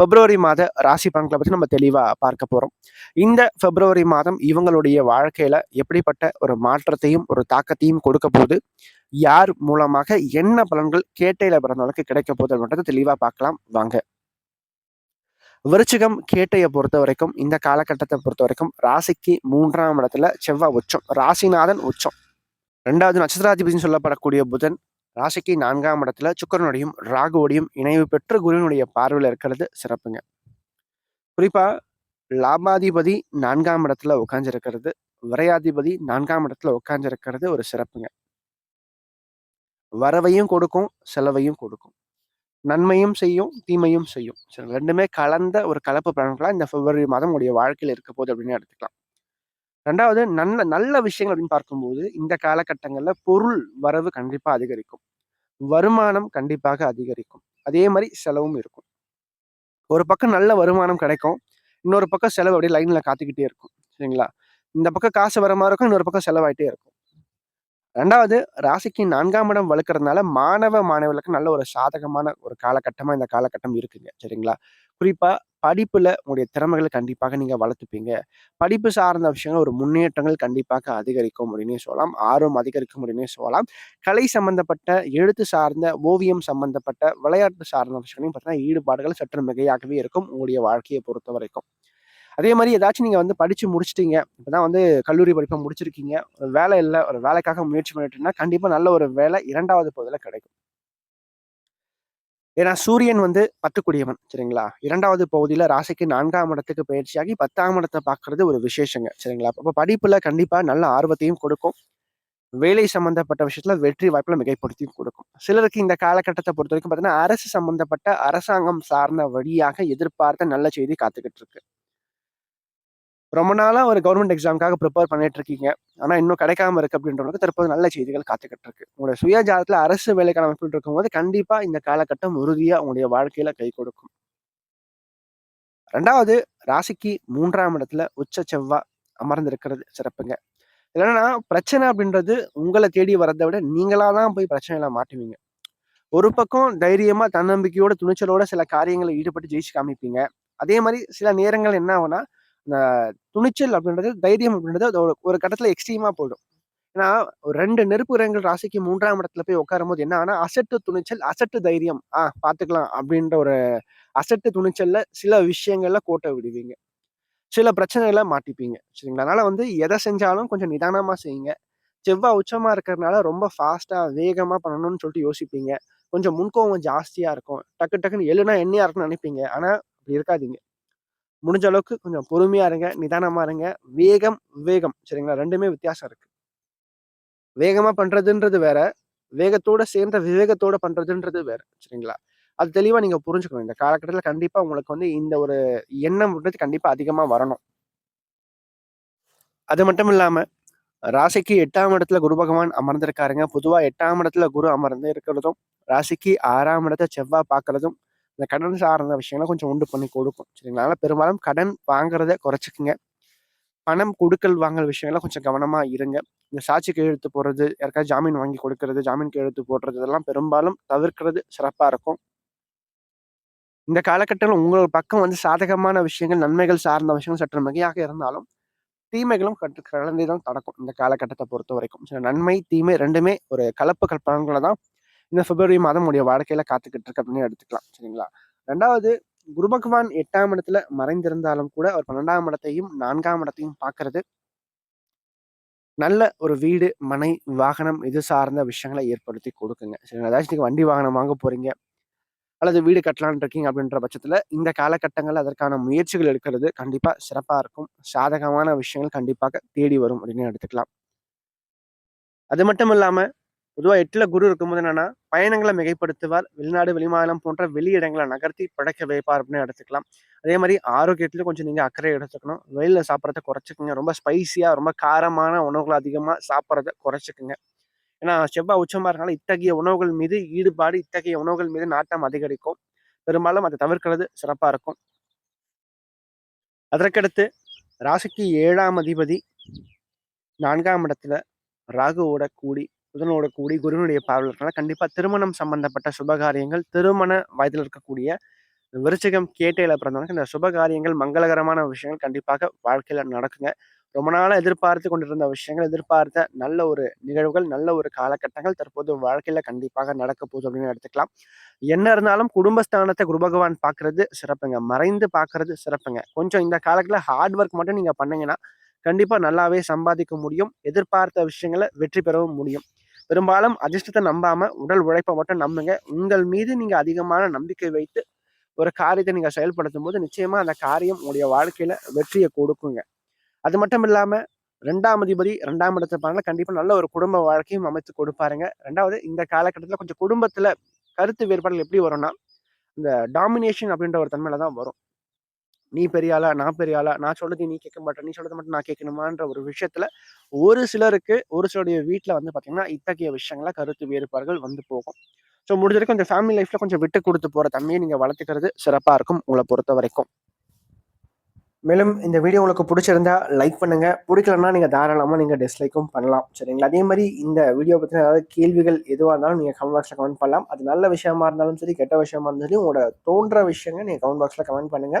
பிப்ரவரி மாத ராசி பலன்களை பற்றி நம்ம தெளிவாக பார்க்க போகிறோம் இந்த பிப்ரவரி மாதம் இவங்களுடைய வாழ்க்கையில் எப்படிப்பட்ட ஒரு மாற்றத்தையும் ஒரு தாக்கத்தையும் கொடுக்க போகுது. யார் மூலமாக என்ன பலன்கள் கேட்டையில் பிறந்தவங்களுக்கு கிடைக்க போகுது அப்படின்றத தெளிவாக பார்க்கலாம். வாங்க. விருச்சிகம் கேட்டையை பொறுத்த வரைக்கும் இந்த காலகட்டத்தை பொறுத்த வரைக்கும் ராசிக்கு மூன்றாம் இடத்துல செவ்வாய் உச்சம் ராசிநாதன் உச்சம். ரெண்டாவது நட்சத்திராதிபதினு சொல்லப்படக்கூடிய புதன் ராசிக்கு நான்காம் இடத்துல சுக்கரனுடையும் ராகுவோடையும் இணைவு பெற்று குருவினுடைய பார்வையில் இருக்கிறது சிறப்புங்க. குறிப்பா லாபாதிபதி நான்காம் இடத்துல உட்காந்துருக்கிறது விரையாதிபதி நான்காம் இடத்துல உட்காந்துருக்கிறது ஒரு சிறப்புங்க. வரவையும் கொடுக்கும் செலவையும் கொடுக்கும். நன்மையும் செய்யும் தீமையும் செய்யும். சரி ரெண்டுமே கலந்த ஒரு கலப்பு பலன்களாக இந்த பிப்ரவரி மாதம் உடைய வாழ்க்கையில் இருக்க போகுது அப்படின்னு எடுத்துக்கலாம். ரெண்டாவது நல்ல நல்ல விஷயங்கள் அப்படின்னு பார்க்கும்போது இந்த காலகட்டங்களில் பொருள் வரவு கண்டிப்பாக அதிகரிக்கும். வருமானம் கண்டிப்பாக அதிகரிக்கும். அதே மாதிரி செலவும் இருக்கும். ஒரு பக்கம் நல்ல வருமானம் கிடைக்கும். இன்னொரு பக்கம் செலவு அப்படியே லைனில் காத்துக்கிட்டே இருக்கும். சரிங்களா? இந்த பக்கம் காசு வர மாதிரி இருக்கும். இன்னொரு பக்கம் செலவாயிட்டே இருக்கும். ரெண்டாவது ராசிக்கு நான்காம் இடம் வளர்க்கறதுனால மாணவ மாணவர்களுக்கு நல்ல ஒரு சாதகமான ஒரு காலகட்டமாக இந்த காலகட்டம் இருக்குங்க. சரிங்களா? குறிப்பாக படிப்பில் உங்களுடைய திறமைகளை கண்டிப்பாக நீங்கள் வளர்த்துப்பீங்க. படிப்பு சார்ந்த விஷயங்கள் ஒரு முன்னேற்றங்கள் கண்டிப்பாக அதிகரிக்கும் அப்படின்னே சொல்லலாம். ஆர்வம் அதிகரிக்கும் அப்படின்னே சொல்லலாம். கலை சம்பந்தப்பட்ட எழுத்து சார்ந்த ஓவியம் சம்பந்தப்பட்ட விளையாட்டு சார்ந்த விஷயங்களையும் பார்த்தீங்கன்னா ஈடுபாடுகள் சற்று மிகையாகவே இருக்கும் உங்களுடைய வாழ்க்கையை பொறுத்த வரைக்கும் அதே மாதிரி ஏதாச்சும் நீங்கள் வந்து படித்து முடிச்சிட்டீங்க. இப்பதான் வந்து கல்லூரி படிப்பை முடிச்சிருக்கீங்க. ஒரு வேலை இல்லை ஒரு வேலைக்காக முயற்சி பண்ணிட்டுன்னா கண்டிப்பாக நல்ல ஒரு வேலை இரண்டாவது பகுதியில் கிடைக்கும். ஏன்னா சூரியன் வந்து பத்துக்குடியவன் சரிங்களா? இரண்டாவது பகுதியில் ராசிக்கு நான்காம் இடத்துக்கு பயிற்சியாகி பத்தாம் இடத்தை பார்க்கறது ஒரு விசேஷங்க சரிங்களா? அப்போ படிப்பில் கண்டிப்பாக நல்ல ஆர்வத்தையும் கொடுக்கும். வேலை சம்பந்தப்பட்ட விஷயத்துல வெற்றி வாய்ப்புல மிகைப்படுத்தியும் கொடுக்கும். சிலருக்கு இந்த காலகட்டத்தை பொறுத்த வரைக்கும் பார்த்தீங்கன்னா அரசு சம்பந்தப்பட்ட அரசாங்கம் சார்ந்த வழியாக எதிர்பார்த்த நல்ல செய்தி காத்துக்கிட்டு இருக்கு. ரொம்ப நாளாக ஒரு கவர்மெண்ட் எக்ஸாமுக்காக ப்ரிப்பேர் பண்ணிட்டு இருக்கீங்க. ஆனா இன்னும் கிடைக்காம இருக்கு அப்படின்றவங்களுக்கு தற்போது நல்ல செய்திகள் காத்துக்கிட்டு இருக்கு. உங்களுடைய சுய ஜாதத்துல அரசு வேலைக்கான அமைப்பில் இருக்கும்போது கண்டிப்பா இந்த காலகட்டம் உறுதியா உங்களுடைய வாழ்க்கையில கை கொடுக்கும். ரெண்டாவது ராசிக்கு மூன்றாம் இடத்துல உச்ச செவ்வா அமர்ந்திருக்கிறது சிறப்புங்க. இல்லைன்னா பிரச்சனை அப்படின்றது உங்களை தேடி வரதை விட நீங்களா தான் போய் பிரச்சனையில மாட்டுவீங்க. ஒரு பக்கம் தைரியமா தன்னம்பிக்கையோட துணிச்சலோட சில காரியங்களை ஈடுபட்டு ஜெயிச்சு காமிப்பீங்க. அதே மாதிரி சில நேரங்கள் என்ன ஆகுனா துணிச்சல் அப்படின்றது தைரியம் அப்படின்றது அது ஒரு கட்டத்தில் எக்ஸ்ட்ரீமாக போயிடும். ஏன்னா ஒரு ரெண்டு நெருப்பு கிரகங்கள் ராசிக்கு மூன்றாம் இடத்துல போய் உட்காரும் போது என்ன ஆனா அசட்டு துணிச்சல் அசட்டு தைரியம். ஆ பாத்துக்கலாம் அப்படின்ற ஒரு அசட்டு துணிச்சல்ல சில விஷயங்கள்ல கோட்டை விடுவீங்க. சில பிரச்சனைகளை மாட்டிப்பீங்க. சரிங்களா? அதனால வந்து எதை செஞ்சாலும் கொஞ்சம் நிதானமா செய்யுங்க. செவ்வாய் உச்சமா இருக்கிறதுனால ரொம்ப ஃபாஸ்டா வேகமா பண்ணணும்னு சொல்லிட்டு யோசிப்பீங்க. கொஞ்சம் முன்கோவம் ஜாஸ்தியா இருக்கும். டக்கு டக்குன்னு எழுனா என்னையா இருக்குன்னு நினைப்பீங்க. ஆனா அப்படி இருக்காதீங்க. முடிஞ்ச அளவுக்கு கொஞ்சம் பொறுமையா இருங்க நிதானமா இருங்க. வேகம் வேகம் சரிங்களா? ரெண்டுமே வித்தியாசம் இருக்கு. வேகமா பண்றதுன்றது வேற வேகத்தோட சேர்ந்த விவேகத்தோட பண்றதுன்றது வேற சரிங்களா? அது தெளிவா நீங்க புரிஞ்சுக்கணும். இந்த காலகட்டத்தில் கண்டிப்பா உங்களுக்கு வந்து இந்த ஒரு எண்ணம் கண்டிப்பா அதிகமா வரணும். அது மட்டும் இல்லாம ராசிக்கு எட்டாம் இடத்துல குரு பகவான் அமர்ந்திருக்காருங்க. பொதுவா எட்டாம் இடத்துல குரு அமர்ந்து இருக்கிறதும் ராசிக்கு ஆறாம் இடத்த செவ்வாய் பார்க்கறதும் இந்த கடன் சார்ந்த விஷயங்களை கொஞ்சம் உண்டு பண்ணி கொடுக்கும். சரிங்களா? அதனால் பெரும்பாலும் கடன் வாங்குறத குறைச்சிக்குங்க. பணம் கொடுக்கல் வாங்கல் விஷயங்கள்லாம் கொஞ்சம் கவனமா இருங்க. இந்த சாட்சி கையெழுத்து போடுறது யாருக்காவது ஜாமீன் வாங்கி கொடுக்கறது ஜாமீன் கையெழுத்து போடுறது இதெல்லாம் பெரும்பாலும் தவிர்க்கிறது சிறப்பாக இருக்கும். இந்த காலகட்டத்தில் உங்கள் பக்கம் வந்து சாதகமான விஷயங்கள் நன்மைகள் சார்ந்த விஷயங்கள் சற்று மிகையாக இருந்தாலும் தீமைகளும் கட்டு கலந்தே தான் நடக்கும் இந்த காலகட்டத்தை பொறுத்த வரைக்கும். சில நன்மை தீமை ரெண்டுமே ஒரு கலப்பு கற்பனங்களை தான் இந்த பிப்ரவரி மாதம் உடைய வாழ்க்கையில காத்துக்கிட்டு இருக்கு அப்படின்னு எடுத்துக்கலாம். சரிங்களா? ரெண்டாவது குரு பகவான் எட்டாம் இடத்துல மறைந்திருந்தாலும் கூட அவர் பன்னெண்டாம் இடத்தையும் நான்காம் இடத்தையும் பார்க்கறது நல்ல ஒரு வீடு மனை வாகனம் இது சார்ந்த விஷயங்களை ஏற்படுத்தி கொடுக்குங்க. சரிங்களா? ஏதாச்சும் நீங்க வண்டி வாகனம் வாங்க போறீங்க அல்லது வீடு கட்டலான் இருக்கீங்க அப்படின்ற பட்சத்துல இந்த காலகட்டங்கள்ல அதற்கான முயற்சிகள் எடுக்கிறது கண்டிப்பா சிறப்பா இருக்கும். சாதகமான விஷயங்கள் கண்டிப்பாக தேடி வரும் அப்படின்னு எடுத்துக்கலாம். அது மட்டும் இல்லாம பொதுவா 8ல குரு இருக்கும்போது என்னன்னா, பயணங்களை மிகைப்படுத்துவார். வெளிநாடு, வெளிமாநிலம் போன்ற வெளி இடங்களை நகர்த்தி பிழைக்க வைப்பார் அப்படின்னு எடுத்துக்கலாம். அதே மாதிரி ஆரோக்கியத்திலும் கொஞ்சம் நீங்க அக்கறை எடுத்துக்கணும். வெளியில் சாப்பிடுறத குறைச்சிக்கோங்க ரொம்ப ஸ்பைசியா, ரொம்ப காரமான உணவுகளை அதிகமா சாப்பிட்றத குறைச்சிக்கோங்க ஏன்னா செவ்வாய் உச்சமா இருக்கனால இத்தகைய உணவுகள் மீது ஈடுபாடு, இத்தகைய உணவுகள் மீது நாட்டம் அதிகரிக்கும். பெரும்பாலும் அதை தவிர்க்கிறது சிறப்பா இருக்கும். அதற்கடுத்து ராசிக்கு ஏழாம் அதிபதி நான்காம் இடத்துல ராகுவோட கூடி, புதனோட கூடி, குருவினுடைய பார்வையில் இருக்கனால கண்டிப்பாக திருமணம் சம்பந்தப்பட்ட சுபகாரியங்கள், திருமண வயதில் இருக்கக்கூடிய விருச்சிகம், கேட்டையில் பிறந்தவங்களுக்கு இந்த சுபகாரியங்கள், மங்களகரமான விஷயங்கள் கண்டிப்பாக வாழ்க்கையில் நடக்குங்க. ரொம்ப நாளாக எதிர்பார்த்து கொண்டிருந்த விஷயங்கள், எதிர்பார்த்த நல்ல ஒரு நிகழ்வுகள், நல்ல ஒரு காலகட்டங்கள் தற்போது வாழ்க்கையில் கண்டிப்பாக நடக்க போகுது அப்படின்னு எடுத்துக்கலாம். என்ன இருந்தாலும் குடும்பஸ்தானத்தை குரு பகவான் பார்க்கறது சிறப்புங்க. மறைந்து பார்க்கறது சிறப்புங்க. கொஞ்சம் இந்த காலத்தில் ஹார்ட் ஒர்க் மட்டும் நீங்கள் பண்ணீங்கன்னா, கண்டிப்பாக நல்லாவே சம்பாதிக்க முடியும். எதிர்பார்த்த விஷயங்கள வெற்றி பெறவும் முடியும். பெரும்பாலும் அதிர்ஷ்டத்தை நம்பாம, உடல் உழைப்பை மட்டும் நம்புங்க. உங்கள் மீது நீங்க அதிகமான நம்பிக்கை வைத்து ஒரு காரியத்தை நீங்க செயல்படுத்தும்போது, நிச்சயமா அந்த காரியம் உங்களுடைய வாழ்க்கையில வெற்றியை கொடுக்குங்க. அது மட்டும் இல்லாம ரெண்டாம் அதிபதி ரெண்டாம் இடத்துல பாருங்க கண்டிப்பா நல்ல ஒரு குடும்ப வாழ்க்கையும் அமைத்து கொடுப்பாருங்க. ரெண்டாவது இந்த காலகட்டத்தில் கொஞ்சம் குடும்பத்துல கருத்து வேறுபாடுகள் எப்படி வரும்னா, இந்த டாமினேஷன் அப்படின்ற ஒரு தன்மையில தான் வரும். நீ பெரிய ஆளா? நான் பெரிய ஆளா? நான் சொல்றது நீ கேட்க மாட்ட. நீ சொல்றது மட்டும் நான் கேட்கணுமான்ற ஒரு விஷயத்துல ஒரு சிலருக்கு, ஒரு சிலருடைய வீட்டில் வந்து பார்த்தீங்கன்னா, இத்தகைய விஷயங்கள கருத்து வேறுபாடுகள் வந்து போகும். ஸோ முடிஞ்ச வரைக்கும் இந்த ஃபேமிலி லைஃப்ல கொஞ்சம் விட்டு கொடுத்து போற தம்பியை நீங்க வளர்த்துக்கிறது சிறப்பா இருக்கும் உங்களை பொறுத்த வரைக்கும் மேலும் இந்த வீடியோ உங்களுக்கு பிடிச்சிருந்தா லைக் பண்ணுங்க. பிடிக்கலன்னா நீங்க தாராளமாக நீங்க டிஸ்லைக்கும் பண்ணலாம். சரிங்களா? அதே மாதிரி இந்த வீடியோ பற்றி ஏதாவது கேள்விகள் எதுவாக இருந்தாலும் நீங்க கமெண்ட் பாக்ஸில் கமெண்ட் பண்ணலாம். அது நல்ல விஷயமா இருந்தாலும் சரி, கெட்ட விஷயமா இருந்தாலும் சரி, உங்களோட தோன்ற விஷயங்கள் நீங்க கமெண்ட் பாக்ஸில் கமெண்ட் பண்ணுங்க.